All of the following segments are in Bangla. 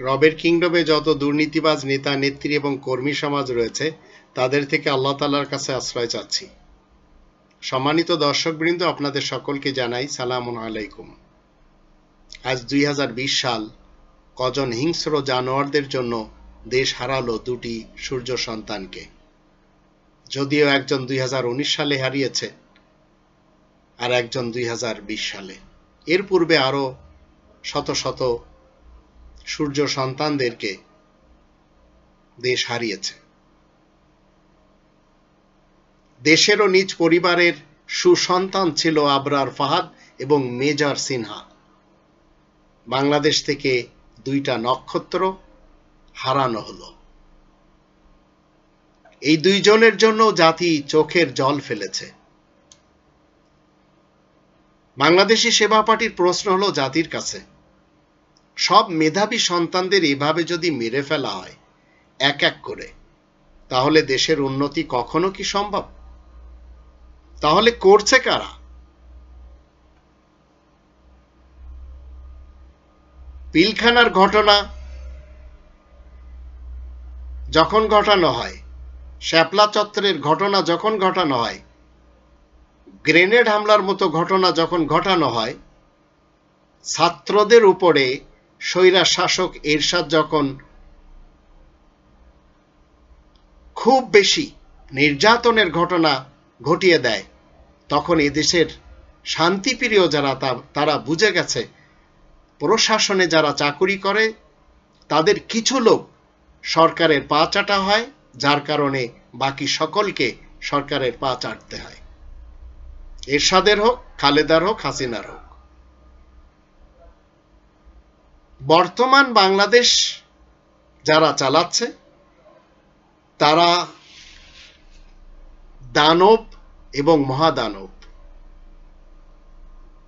রবের কিংডমে যত দুর্নীতিবাজ নেতা, নেত্রী এবং কর্মী সমাজ রয়েছে, তাদের থেকে আল্লাহ তালার কাছে আশ্রয় চাচ্ছি। সম্মানিত দর্শকবৃন্দ, আপনাদের সকলকে জানাই সালাম আলাইকুম। আজ দুই সাল, কজন হিংস্র জানোয়ারদের জন্য দেশ হারালো দুটি সূর্য সন্তানকে। যদিও একজন দুই হাজার উনিশ সালে হারিয়েছে আর একজন দুই হাজার বিশ সালে। এর পূর্বে আরও শত শত সূর্য সন্তানদেরকে দেশ হারিয়েছে। দেশেরও নিজ পরিবারের সুসন্তান ছিল আবরার ফাহাদ এবং মেজর সিনহা। বাংলাদেশ থেকে দুইটা নক্ষত্র হারানো হলো। এই দুইজনের জন্য জাতি চোখের জল ফেলেছে। বাংলাদেশি সেবা পার্টির প্রশ্ন হলো জাতির কাছে। সব মেধাবী সন্তানদের এভাবে যদি মেরে ফেলা হয়, এক এক করে, তাহলে দেশের উন্নতি কখনো কি সম্ভব? তাহলে করছে কারা? পিলখানার ঘটনা যখন ঘটানো হয়, শ্যাপলা চত্বরের ঘটনা যখন ঘটানো হয়, গ্রেনেড হামলার মতো ঘটনা যখন ঘটানো হয়, ছাত্রদের উপরে স্বৈরা শাসক এরশাদ যখন খুব বেশি নির্যাতনের ঘটনা ঘটিয়ে দেয়, তখন এদেশের শান্তিপ্রিয় যারা তারা বুঝে গেছে, প্রশাসনে যারা চাকুরি করে, তাদের কিছু লোক সরকারের পা চাটা হয়, যার কারণে বাকি সকলকে সরকারের পা চাটতে হয়। এরশাদের হোক, খালেদার হোক, হাসিনার হোক। বর্তমান বাংলাদেশ যারা চালাচ্ছে, তারা দানব এবং মহাদানব।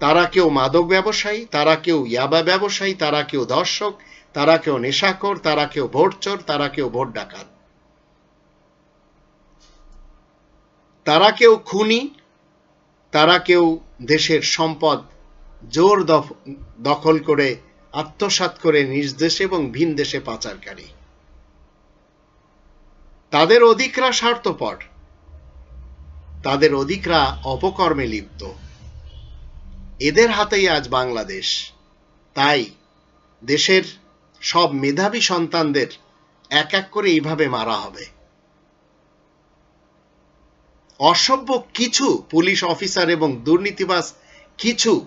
তারা কেউ মাদক ব্যবসায়ী, তারা কেউ ইয়াবা ব্যবসায়ী, তারা কেউ দর্শক, তারা কেউ নেশাকর তারা কেউ ভোট চোর তারা কেউ ভোট ডাকাত। তারা কেউ খুনি, তারা কেউ দেশের সম্পদ জোর দখল করে আত্মসাত করে নিজ দেশে এবং ভিন দেশে পাচারকারী। তাদের অধিকরা স্বার্থপর। তাদের অধিকরা অপকর্মে লিপ্ত। এদের হাতেই আজ বাংলাদেশ। তাই দেশের সব মেধাবী সন্তানদের এক এক করে এইভাবে মারা হবে। অসভ্য কিছু পুলিশ অফিসার এবং দুর্নীতিবাজ কিছু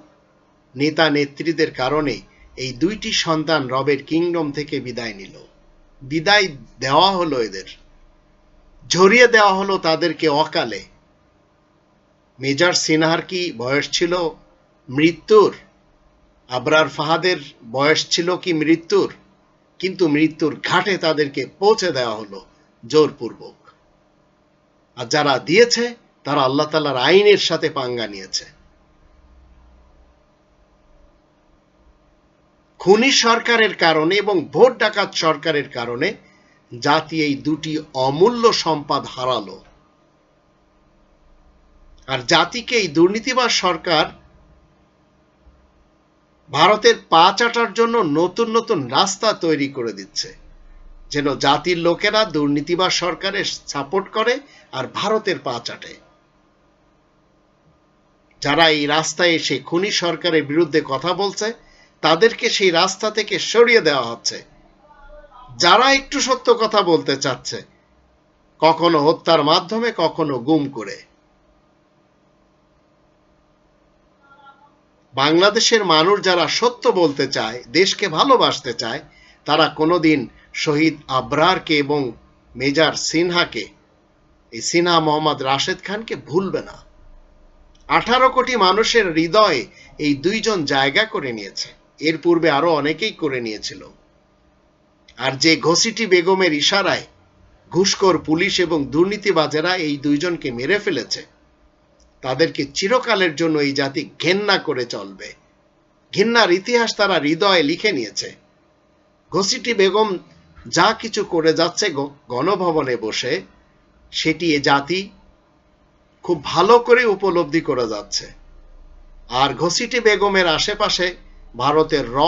নেতা নেত্রীদের কারণে এই দুইটি সন্তান রবের কিংডম থেকে বিদায় নিল। বিদায় দেওয়া হলো এদের। ঝরিয়ে দেওয়া হলো তাদেরকে অকালে। মেজর সিনহার কি বয়স ছিল? মৃত্যুর? আবরার ফাহাদের বয়স ছিল কি মৃত্যুর? কিন্তু মৃত্যুর ঘাটে তাদেরকে পৌঁছে দেওয়া হলো জোরপূর্বক। আর যারা দিয়েছে, তারা আল্লাহ তালার আইনের সাথে পাঙ্গা নিয়েছে। খুনি সরকারের কারণে এবং ভোট ডাকাত সরকারের কারণে জাতি এই দুটি অমূল্য সম্পদ হারালো। আর জাতিকে এই দুর্নীতিবাজ সরকার ভারতের পা চাটার জন্য নতুন নতুন রাস্তা তৈরি করে দিচ্ছে, যেন জাতির লোকেরা দুর্নীতিবাজ সরকারের সাপোর্ট করে আর ভারতের পা চাটে। যারা এই রাস্তায় এসে খুনি সরকারের বিরুদ্ধে কথা বলছে তাদেরকে সেই রাস্তা থেকে সরিয়ে দেওয়া হচ্ছে। যারা একটু সত্য কথা বলতে চাচ্ছে, কখনো হত্যার মাধ্যমে, কখনো গুম করে। বাংলাদেশের মানুষ যারা সত্য বলতে চায়, দেশকে ভালোবাসতে চায়, তারা কোনোদিন শহীদ আবরারকে এবং মেজর সিনহাকে, এই সিনহা মোহাম্মদ রাশেদ খানকে ভুলবে না। আঠারো কোটি মানুষের হৃদয়ে এই দুইজন জায়গা করে নিয়েছে। এর পূর্বে আরও অনেকেই করে নিয়েছিল। আর যে ঘসিটি বেগমের ইশারায় ঘুষখোর পুলিশ এবং দুর্নীতিবাজেরা এই দুইজনকে মেরে ফেলেছে, তাদেরকে চিরকালের জন্য এই জাতি ঘেন্না করে চলবে। ঘেন্নার ইতিহাস তারা হৃদয়ে লিখে নিয়েছে। ঘসিটি বেগম যা কিছু করে যাচ্ছে গণভবনে বসে, সেটি এ জাতি খুব ভালো করে উপলব্ধি করে যাচ্ছে। আর ঘসিটি বেগমের আশেপাশে ভারতের র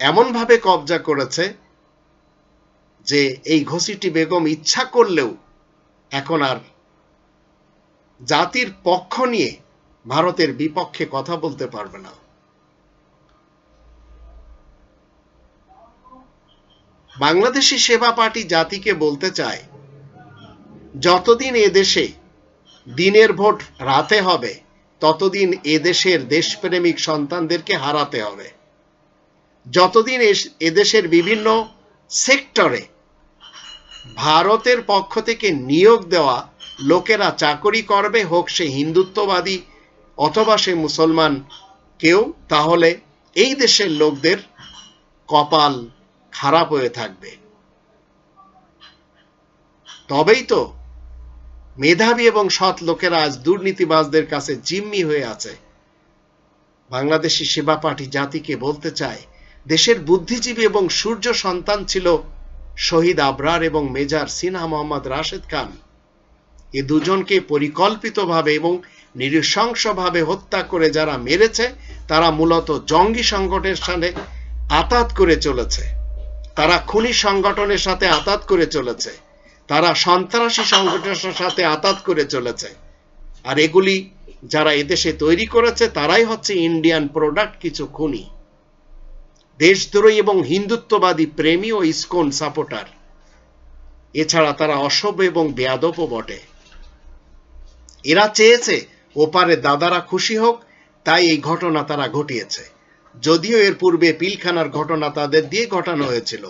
এমনভাবে কবজা করেছে যে এই ঘসিটি বেগম ইচ্ছা করলেও এখন আর জাতির পক্ষ নিয়ে ভারতের বিপক্ষে কথা বলতে পারবে না। বাংলাদেশি সেবা পার্টি জাতিকে বলতে চায়, যতদিন এদেশে দিনের ভোট রাতে হবে ততদিন এদেশের দেশপ্রেমিক সন্তানদেরকে হারাতে হবে। যতদিন এদেশের বিভিন্ন সেক্টরে ভারতের পক্ষ থেকে নিয়োগ দেওয়া লোকেরা চাকরি করবে, হোক সে হিন্দুত্ববাদী অথবা সে মুসলমান কেউ, তাহলে এই দেশের লোকদের কপাল খারাপ হয়ে থাকবে। তবেই তো মেধাবী এবং সৎ লোকেরা আজ দুর্নীতিবাজদের কাছে জিম্মি হয়ে আছে। বাংলাদেশি সেবা পার্টি জাতিকে বলতে চায়, দেশের বুদ্ধিজীবী এবং সূর্য সন্তান ছিল শহীদ আবরার এবং মেজর সিনহা মোহাম্মদ রাশেদ খান। এ দুজনকে পরিকল্পিতভাবে এবং নৃশংসভাবে হত্যা করে যারা মেরেছে, তারা মূলত জঙ্গি সংগঠনের সাথে আতাত করে চলেছে। তারা খুনি সংগঠনের সাথে আতাত করে চলেছে। তারা সন্ত্রাসী সংগঠনের সাথে আতাত করে চলেছে। আর এগুলি যারা এদেশে তৈরি করেছে, তারাই হচ্ছে ইন্ডিয়ান প্রোডাক্ট কিছু খুনি। দেশদ্রোহী এবং হিন্দুত্ববাদী প্রেমী ও ইস্কন সাপোর্টার। এছাড়া তারা অসভ্য এবং বেয়াদবও বটে। এরা চেয়েছে ওপারে দাদারা খুশি হোক, তাই এই ঘটনা তারা ঘটিয়েছে। যদিও এর পূর্বে পিলখানার ঘটনা তাদের দিয়ে ঘটানো হয়েছিল।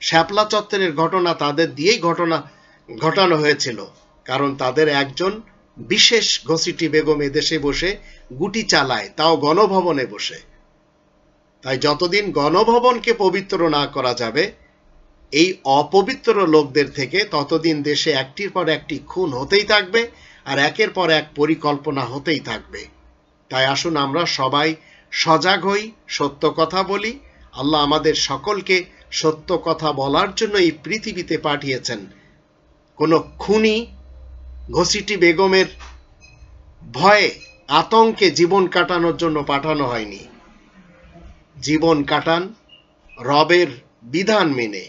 শ্যাপলা চত্বরের ঘটনা তাদের দিয়েই ঘটনা ঘটানো হয়েছিল, কারণ তাদের একজন বিশেষ ঘসিটি বেগম এদেশে বসে গুটি চালায়, তাও গণভবনে বসে। তাই যতদিন গণভবনকে পবিত্র না করা যাবে, এই অপবিত্র লোকদের থেকে ততদিন দেশে একটির পর একটি খুন হতেই থাকবে আর একের পর এক পরিকল্পনা হতেই থাকবে। তাই আসুন আমরা সবাই সজাগ হই, সত্য কথা বলি। আল্লাহ আমাদের সকলকে সত্য কথা বলার জন্য এই পৃথিবীতে পাঠিয়েছেন। কোনো খুনি ঘসিটি বেগমের ভয়ে আতঙ্কে জীবন কাটানোর জন্য পাঠানো হয়নি। জীবন কাটান রবের বিধান মেনে।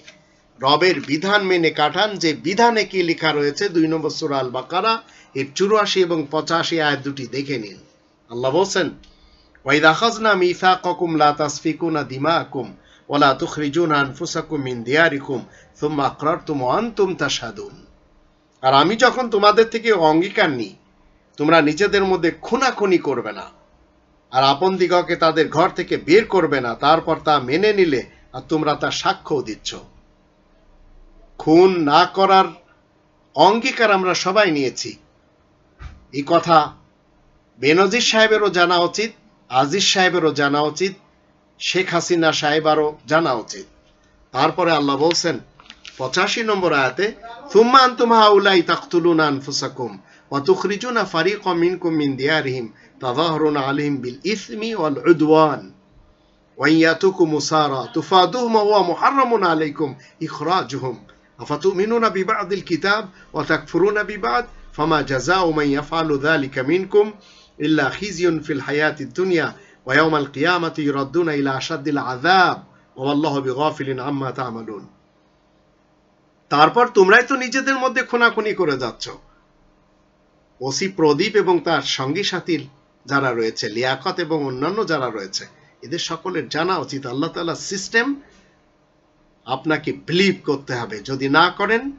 রবের বিধান মেনে কাটান যে বিধানে কি লেখা রয়েছে, দুই নম্বর সুরাল বাকারা এর চুরাশি এবং পঁচাশি আয় দুটি দেখে নিন। আল্লাহ বলছেন, ওয়াইদা খাজনা মিসাকাকুম লা তাসফিকুনা দিমাকুম ওয়ালা তুখরিজুনা আনফুসাকুম মিন দিয়ারিকুম, সুম্মা আকরারতুম ওয়া আনতুম তাশহাদুন। আর আমি যখন তোমাদের থেকে অঙ্গীকার নিই, তোমরা নিজেদের মধ্যে খুনাখুনি করবে না। আর আপন দিগকে তাদের ঘর থেকে বের করবে না, তারপর তা মেনে নিলে আর তোমরা তা সাক্ষ্য দিচ্ছ। খুন না করার অঙ্গীকার আমরা সবাই নিয়েছি। এই কথা বেনজির সাহেবেরও জানা উচিত, আজিজ সাহেবেরও জানা উচিত, শেখ হাসিনা সাহেব সাহেবারও জানা উচিত। তারপরে আল্লাহ বলছেন, পঁচাশি নম্বর আয়াতে ثم أنتم هؤلاء تقتلون أنفسكم وتخرجون فريقا منكم من ديارهم تظاهرون عليهم بالإثم والعدوان. وإن يأتوكم مسارى تفادوهم وهو محرم عليكم إخراجهم. أفتؤمنون ببعض الكتاب وتكفرون ببعض؟ فما جزاء من يفعل ذلك منكم إلا خزي في الحياة الدنيا ويوم القيامة يردون إلى أشد العذاب. والله بغافل عما تعملون. তারপর তোমরাই তো নিজেদের মধ্যে খুনাখুনি করে যাচ্ছ। ওসি প্রদীপ এবং তার সঙ্গী সাথীর যারা রয়েছে, লিয়াকত এবং অন্যান্য যারা রয়েছে, এদের সকলের জানা উচিত। আল্লাহ তালা সিস্টেম আপনাকে বিলিভ করতে হবে। যদি না করেন,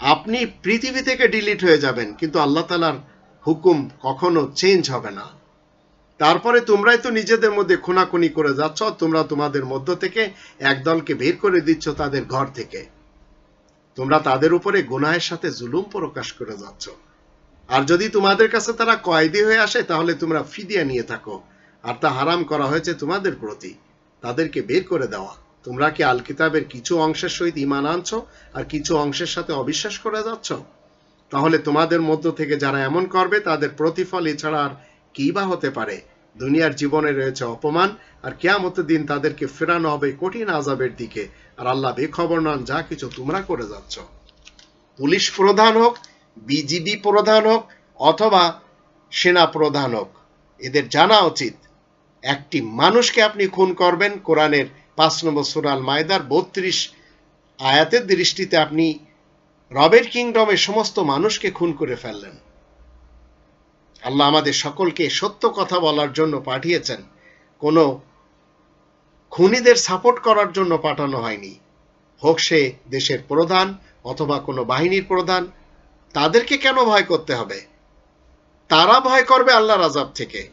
আপনি পৃথিবী থেকে ডিলিট হয়ে যাবেন। কিন্তু আল্লাহ তালার হুকুম কখনো চেঞ্জ হবে না। তারপরে তোমরাই তো নিজেদের মধ্যে খুনাখুনি করে যাচ্ছ, তোমরা তোমাদের মধ্য থেকে একদলকে বের করে দিচ্ছ তাদের ঘর থেকে। তোমরা তাদের উপরে গুনাহের সাথে জুলুম প্রকাশ করে যাচ্ছ। আর যদি তোমাদের কাছে তারা কয়েদি হয়ে আসে, তাহলে তোমরা ফিদিয়া নিয়ে থাকো। আর তা হারাম করা হয়েছে তোমাদের প্রতি। তাদেরকে বের করে দেওয়া। তোমরা কি আল কিতাবের কিছু অংশের সহিত ইমান আনছো, আর কিছু অংশের সাথে অবিশ্বাস করে যাচ্ছ? তাহলে তোমাদের মধ্য থেকে যারা এমন করবে, তাদের প্রতিফল এছাড়া আর কি বা হতে পারে? দুনিয়ার জীবনে রয়েছে অপমান, আর কেয়ামতের দিন তাদেরকে ফেরানো হবে কঠিন আজাবের দিকে। আর আল্লাহ বেখবর নন, যা কিছু তোমরা করে যাচ্ছ। পুলিশ প্রধান হোক, বিজিবি প্রধান হোক, অথবা সেনা প্রধান হোক, এদের জানা উচিত, একটি মানুষকে আপনি খুন করবেন। কোরআনের পাঁচ নম্বর সুরাল মায়দার বত্রিশ আয়াতের দৃষ্টিতে আপনি রবের কিংডমের সমস্ত মানুষকে খুন করে ফেললেন। আল্লাহ আমাদের সকলকে সত্য কথা বলার জন্য পাঠিয়েছেন। কোনো খুনিদের সাপোর্ট করার জন্য পাঠানো হয়নি। হোক সে দেশের প্রধান অথবা কোনো বাহিনীর প্রধান, তাদেরকে কেন ভয় করতে হবে? তারা ভয় করবে আল্লাহর আজাব থেকে।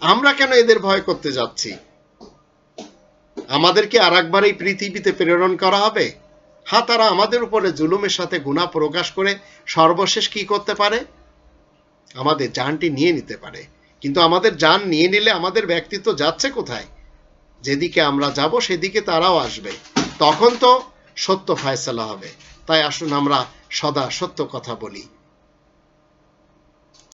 আমরা কেন এদের ভয় করতে যাচ্ছি? আমাদেরকে আর একবার এই পৃথিবীতে প্রেরণ করা হবে? হ্যাঁ তারা আমাদের উপরে জুলুমের সাথে গুণা প্রকাশ করে সর্বশেষ কি করতে পারে? আমাদের যানটি নিয়ে নিতে পারে। কিন্তু আমাদের যান নিয়ে নিলে আমাদের ব্যক্তিত্ব যাচ্ছে কোথায়? যেদিকে আমরা যাব, সেদিকে তারাও আসবে। তখন তো সত্য ফায়সালা হবে। তাই আসুন আমরা সদা সত্য কথা বলি।